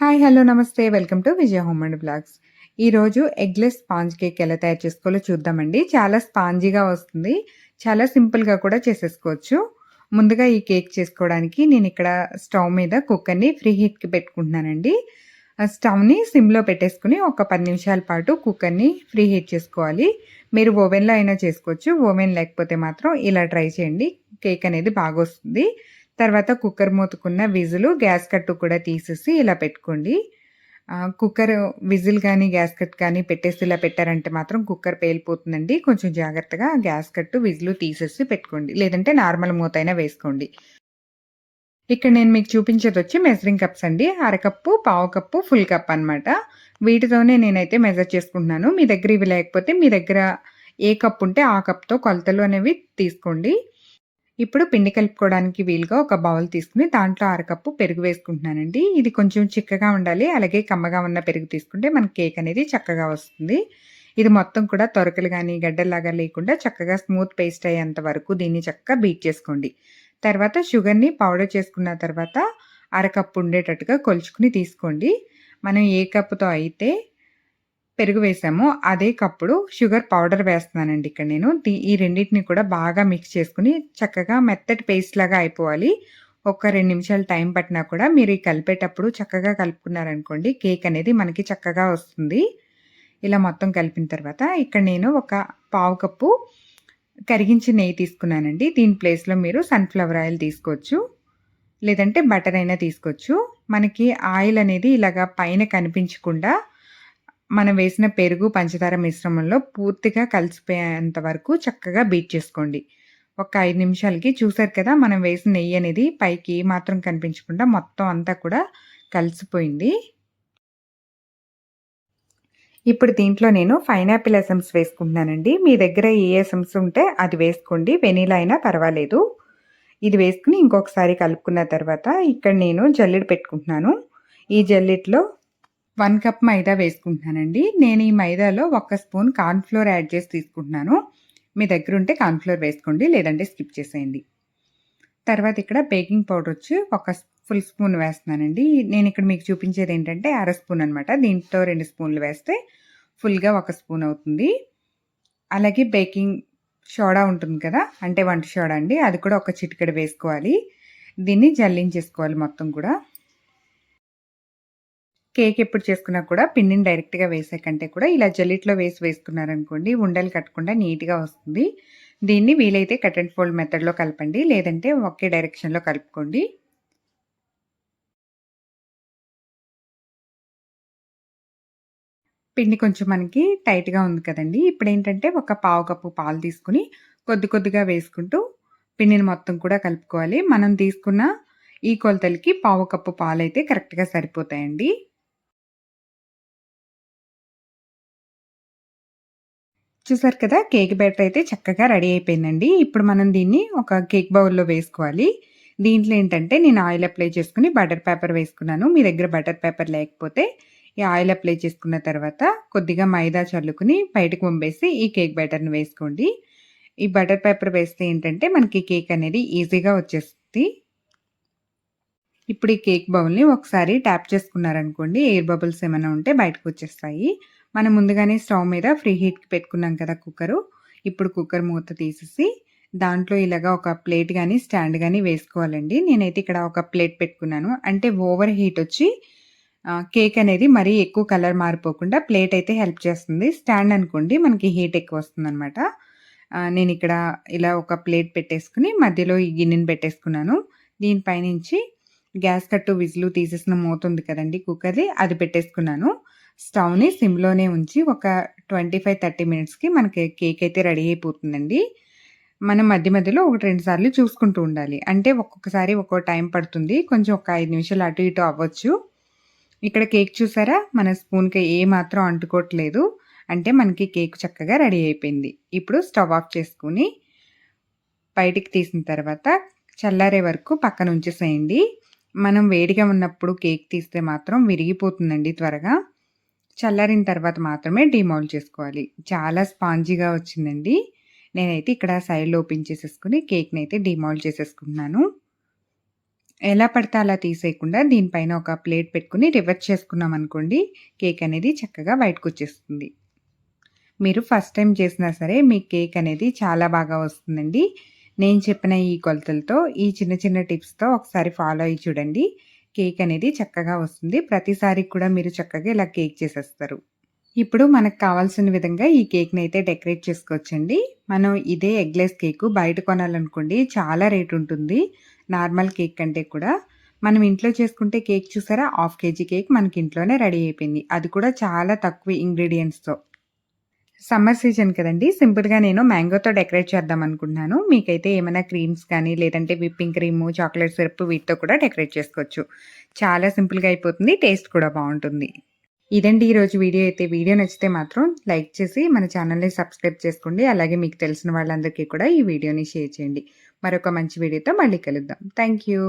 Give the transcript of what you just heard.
Hi hello నమస్తే. Welcome to Vijaya home and blogs ఈరోజు eggless sponge cake ఎలా తయారు చేసుకోవాలో చూద్దామండి. చాలా స్పాంజీగా వస్తుంది. చాలా సింపుల్గా కూడా చేసేసుకోవచ్చు. ముందుగా ఈ కేక్ చేసుకోవడానికి నేను ఇక్కడ స్టవ్ మీద కుక్కర్ని ఫ్రీ హీట్కి పెట్టుకుంటున్నానండి. స్టవ్ని సిమ్లో పెట్టేసుకుని ఒక పది నిమిషాల పాటు కుక్కర్ని ఫ్రీ హీట్ చేసుకోవాలి. మీరు ఓవెన్లో అయినా చేసుకోవచ్చు. ఓవెన్ లేకపోతే మాత్రం ఇలా ట్రై చేయండి. కేక్ అనేది బాగా వస్తుంది. తర్వాత కుక్కర్ మూతుకున్న విజులు గ్యాస్ కట్టు కూడా తీసేసి ఇలా పెట్టుకోండి. కుక్కర్ విజిల్ కానీ గ్యాస్ కట్ కానీ పెట్టేసి ఇలా పెట్టారంటే మాత్రం కుక్కర్ పేలిపోతుందండి. కొంచెం జాగ్రత్తగా గ్యాస్ కట్టు విజులు తీసేసి పెట్టుకోండి. లేదంటే నార్మల్ మూత అయినా వేసుకోండి. ఇక్కడ నేను మీకు చూపించేది వచ్చి మెజరింగ్ కప్స్ అండి. అరకప్పు పావు కప్పు ఫుల్ కప్ అనమాట వీటితోనే నేనైతే మెజర్ చేసుకుంటున్నాను. మీ దగ్గర ఇవి లేకపోతే మీ దగ్గర ఏ కప్ ఉంటే ఆ కప్తో కొలతలు అనేవి తీసుకోండి. ఇప్పుడు పిండి కలుపుకోవడానికి వీలుగా ఒక బౌల్ తీసుకుని దాంట్లో అరకప్పు పెరుగు వేసుకుంటున్నానండి. ఇది కొంచెం చిక్కగా ఉండాలి. అలాగే కమ్మగా ఉన్న పెరుగు తీసుకుంటే మన కేక్ అనేది చక్కగా వస్తుంది. ఇది మొత్తం కూడా తొరకలు కానీ గడ్డలాగా లేకుండా చక్కగా స్మూత్ పేస్ట్ అయ్యేంత వరకు దీన్ని చక్కగా బీట్ చేసుకోండి. తర్వాత షుగర్ని పౌడర్ చేసుకున్న తర్వాత అరకప్పు ఉండేటట్టుగా కొలుచుకుని తీసుకోండి. మనం ఏ కప్పుతో అయితే పెరుగు వేసాము. అదే కప్పుడు షుగర్ పౌడర్ వేస్తున్నానండి ఇక్కడ నేను. ఈ రెండింటిని కూడా బాగా మిక్స్ చేసుకుని చక్కగా మెత్తటి పేస్ట్ లాగా అయిపోవాలి. ఒక రెండు నిమిషాలు టైం పట్టినా కూడా మీరు ఈ కలిపేటప్పుడు చక్కగా కలుపుకున్నారనుకోండి కేక్ అనేది మనకి చక్కగా వస్తుంది. ఇలా మొత్తం కలిపిన తర్వాత ఇక్కడ నేను ఒక పావు కప్పు కరిగించి నెయ్యి తీసుకున్నానండి. దీని ప్లేస్లో మీరు సన్ఫ్లవర్ ఆయిల్ తీసుకోవచ్చు. లేదంటే బటర్ అయినా తీసుకోవచ్చు. మనకి ఆయిల్ అనేది ఇలాగా పైన కనిపించకుండా మనం వేసిన పెరుగు పంచదార మిశ్రమంలో పూర్తిగా కలిసిపోయేంత వరకు చక్కగా బీట్ చేసుకోండి. ఒక ఐదు నిమిషాలకి చూసారు కదా మనం వేసిన నెయ్యి అనేది పైకి మాత్రం కనిపించకుండా మొత్తం అంతా కూడా కలిసిపోయింది. ఇప్పుడు దీంట్లో నేను పైనాపిల్ ఎసమ్స్ వేసుకుంటున్నానండి. మీ దగ్గర ఏ ఎసమ్స్ ఉంటే అది వేసుకోండి. వెనీలా అయినా పర్వాలేదు. ఇది వేసుకుని ఇంకొకసారి కలుపుకున్న తర్వాత ఇక్కడ నేను జల్లెడ పెట్టుకుంటున్నాను. ఈ జల్లెట్లో వన్ కప్ మైదా వేసుకుంటున్నానండి. నేను ఈ మైదాలో ఒక స్పూన్ కార్న్ఫ్లోర్ యాడ్ చేసి తీసుకుంటున్నాను. మీ దగ్గర ఉంటే కార్న్ఫ్లోర్ వేసుకోండి లేదంటే స్కిప్ చేసేయండి. తర్వాత ఇక్కడ బేకింగ్ పౌడర్ వచ్చి ఒక ఫుల్ స్పూన్ వేస్తున్నానండి. నేను ఇక్కడ మీకు చూపించేది ఏంటంటే అర స్పూన్ అనమాట దీంట్లో రెండు స్పూన్లు వేస్తే ఫుల్గా ఒక స్పూన్ అవుతుంది. అలాగే బేకింగ్ సోడా ఉంటుంది కదా అంటే వంట సోడా అండి. అది కూడా ఒక చిటికెడ వేసుకోవాలి. దీన్ని జల్లించేసుకోవాలి మొత్తం కూడా. కేక్ ఎప్పుడు చేసుకున్నా కూడా పిండిని డైరెక్ట్గా వేసే కంటే కూడా ఇలా జల్లిట్లో వేసి వేసుకున్నారనుకోండి ఉండలు కట్టకుండా నీట్గా వస్తుంది. దీన్ని వీలైతే కట్ అండ్ ఫోల్డ్ మెథడ్లో కలపండి లేదంటే ఒకే డైరెక్షన్లో కలుపుకోండి. పిండి కొంచెం మనకి టైట్గా ఉంది కదండి. ఇప్పుడు ఏంటంటే ఒక పావు కప్పు పాలు తీసుకుని కొద్ది కొద్దిగా వేసుకుంటూ పిండిని మొత్తం కూడా కలుపుకోవాలి. మనం తీసుకున్న ఈ కొలతలకి పావు కప్పు పాలు అయితే కరెక్ట్గా సరిపోతాయండి. చూసారు కదా కేక్ బ్యాటర్ అయితే చక్కగా రెడీ అయిపోయిందండి. ఇప్పుడు మనం దీన్ని ఒక కేక్ బౌల్లో వేసుకోవాలి. దీంట్లో ఏంటంటే నేను ఆయిల్ అప్లై చేసుకుని బటర్ పేపర్ వేసుకున్నాను. మీ దగ్గర బటర్ పేపర్ లేకపోతే ఈ ఆయిల్ అప్లై చేసుకున్న తర్వాత కొద్దిగా మైదా చల్లుకుని బయటకు పంపేసి ఈ కేక్ బ్యాటర్ని వేసుకోండి. ఈ బటర్ పేపర్ వేస్తే ఏంటంటే మనకి కేక్ అనేది ఈజీగా వచ్చేస్తుంది. ఇప్పుడు ఈ కేక్ బౌల్ని ఒకసారి ట్యాప్ చేసుకున్నారనుకోండి ఎయిర్ బబుల్స్ ఏమైనా ఉంటే బయటకు వచ్చేస్తాయి. మనం ముందుగానే స్టవ్ మీద ఫ్రీ హీట్కి పెట్టుకున్నాం కదా కుక్కరు. ఇప్పుడు కుక్కర్ మూత తీసేసి దాంట్లో ఇలాగా ఒక ప్లేట్ కానీ స్టాండ్ కానీ వేసుకోవాలండి. నేనైతే ఇక్కడ ఒక ప్లేట్ పెట్టుకున్నాను. అంటే ఓవర్ హీట్ వచ్చి కేక్ అనేది మరీ ఎక్కువ కలర్ మారిపోకుండా ప్లేట్ అయితే హెల్ప్ చేస్తుంది. స్టాండ్ అనుకోండి మనకి హీట్ ఎక్కువ వస్తుంది అనమాట నేను ఇక్కడ ఇలా ఒక ప్లేట్ పెట్టేసుకుని మధ్యలో ఈ గిన్నెని పెట్టేసుకున్నాను. దీనిపైనుంచి గ్యాస్ కట్టు విజులు తీసేసిన మూత ఉంది కదండి కుక్కర్ది అది పెట్టేసుకున్నాను. స్టవ్ని సిమ్లోనే ఉంచి ఒక ట్వంటీ ఫైవ్ థర్టీ మినిట్స్కి మనకి కేక్ అయితే రెడీ అయిపోతుందండి. మనం మధ్య మధ్యలో ఒకటి రెండు సార్లు చూసుకుంటూ ఉండాలి. అంటే ఒక్కొక్కసారి ఒక్కో టైం పడుతుంది. కొంచెం ఒక ఐదు నిమిషాలు అటు ఇటు అవ్వచ్చు. ఇక్కడ కేక్ చూసారా? మన స్పూన్కి ఏ మాత్రం అంటుకోవట్లేదు. అంటే మనకి కేక్ చక్కగా రెడీ అయిపోయింది. ఇప్పుడు స్టవ్ ఆఫ్ చేసుకుని బయటికి తీసిన తర్వాత చల్లారే వరకు పక్కన ఉంచేసేయండి. మనం వేడిగా ఉన్నప్పుడు కేక్ తీస్తే మాత్రం విరిగిపోతుందండి త్వరగా. చల్లారిన తర్వాత మాత్రమే డిమౌల్డ్ చేసుకోవాలి చాలా స్పాంజీగా వచ్చిందండి నేనైతే ఇక్కడ సైడ్లో ఓపెన్ చేసేసుకుని కేక్ని అయితే డిమౌల్డ్ చేసేసుకుంటున్నాను ఎలా పడితే అలా తీసేయకుండా దీనిపైన ఒక ప్లేట్ పెట్టుకొని రివర్స్ చేసుకున్నాం అనుకోండి కేక్ అనేది చక్కగా బయటకొచ్చేస్తుంది. మీరు ఫస్ట్ టైం చేసినా సరే మీ కేక్ అనేది చాలా బాగా వస్తుందండి. నేను చెప్పిన ఈ కొలతలతో ఈ చిన్న చిన్న టిప్స్‌తో ఒకసారి ఫాలో అయ్యి చూడండి. కేక్ అనేది చక్కగా వస్తుంది. ప్రతిసారి కూడా మీరు చక్కగా ఇలా కేక్ చేసేస్తారు. ఇప్పుడు మనకు కావాల్సిన విధంగా ఈ కేక్ని అయితే డెకరేట్ చేసుకోవచ్చండి. మనం ఇదే ఎగ్‌లెస్ కేకు బయట కొనాలనుకోండి చాలా రేట్ ఉంటుంది. నార్మల్ కేక్ కంటే కూడా. మనం ఇంట్లో చేసుకుంటే కేక్ చూసారా హాఫ్ కేజీ కేక్ మనకి ఇంట్లోనే రెడీ అయిపోయింది. అది కూడా చాలా తక్కువ ఇంగ్రీడియంట్స్తో సమ్మర్ సీజన్ కదండీ! సింపుల్‌గా నేను మ్యాంగోతో డెకరేట్ చేద్దాం అనుకుంటున్నాను. మీకైతే ఏమైనా క్రీమ్స్ కానీ, లేదంటే విప్పింగ్ క్రీము, చాక్లెట్ సిరప్ వీటితో కూడా డెకరేట్ చేసుకోవచ్చు. చాలా సింపుల్‌గా అయిపోతుంది. టేస్ట్ కూడా బాగుంటుంది ఇదండి ఈరోజు వీడియో అయితే. వీడియో నచ్చితే మాత్రం లైక్ చేసి మన ఛానల్‌ని సబ్స్క్రైబ్ చేసుకోండి. అలాగే మీకు తెలిసిన వాళ్ళందరికీ కూడా ఈ వీడియోని షేర్ చేయండి. మరొక మంచి వీడియోతో మళ్ళీ కలుద్దాం. Thank you.